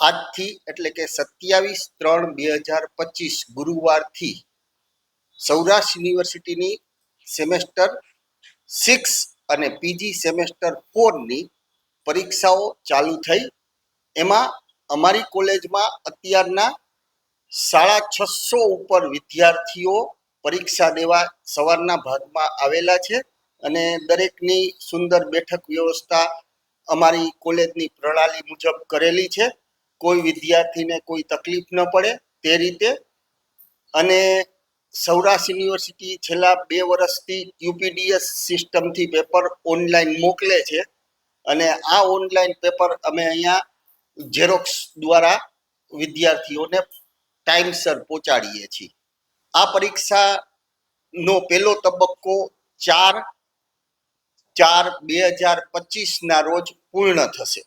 આજથી એટલે કે સત્યાવીસ ત્રણ બે હજાર પચીસ ગુરુવારથી સૌરાષ્ટ્ર યુનિવર્સિટીની સેમેસ્ટર સિક્સ અને પીજી સેમેસ્ટર ફોરની પરીક્ષાઓ ચાલુ થઈ. એમાં અમારી કોલેજમાં અત્યારના સાડા છસો ઉપર વિદ્યાર્થીઓ પરીક્ષા દેવા સવારના ભાગમાં આવેલા છે અને દરેકની સુંદર બેઠક વ્યવસ્થા અમારી કોલેજની પ્રણાલી મુજબ કરેલી છે. કોઈ વિદ્યાર્થીને કોઈ તકલીફ ન પડે તે રીતે. અને સૌરાષ્ટ્ર યુનિવર્સિટી છેલ્લા બે વર્ષથી યુપીડીએસ સિસ્ટમથી પેપર ઓનલાઈન મોકલે છે. અને આ ઓનલાઈન પેપર અમે અહીંયા ઝેરોક્સ દ્વારા વિદ્યાર્થીઓને ટાઈમસર પહોંચાડીએ છીએ. આ પરીક્ષાનો પહેલો તબક્કો ચાર ચાર બે હજાર પચીસના રોજ પૂર્ણ થશે.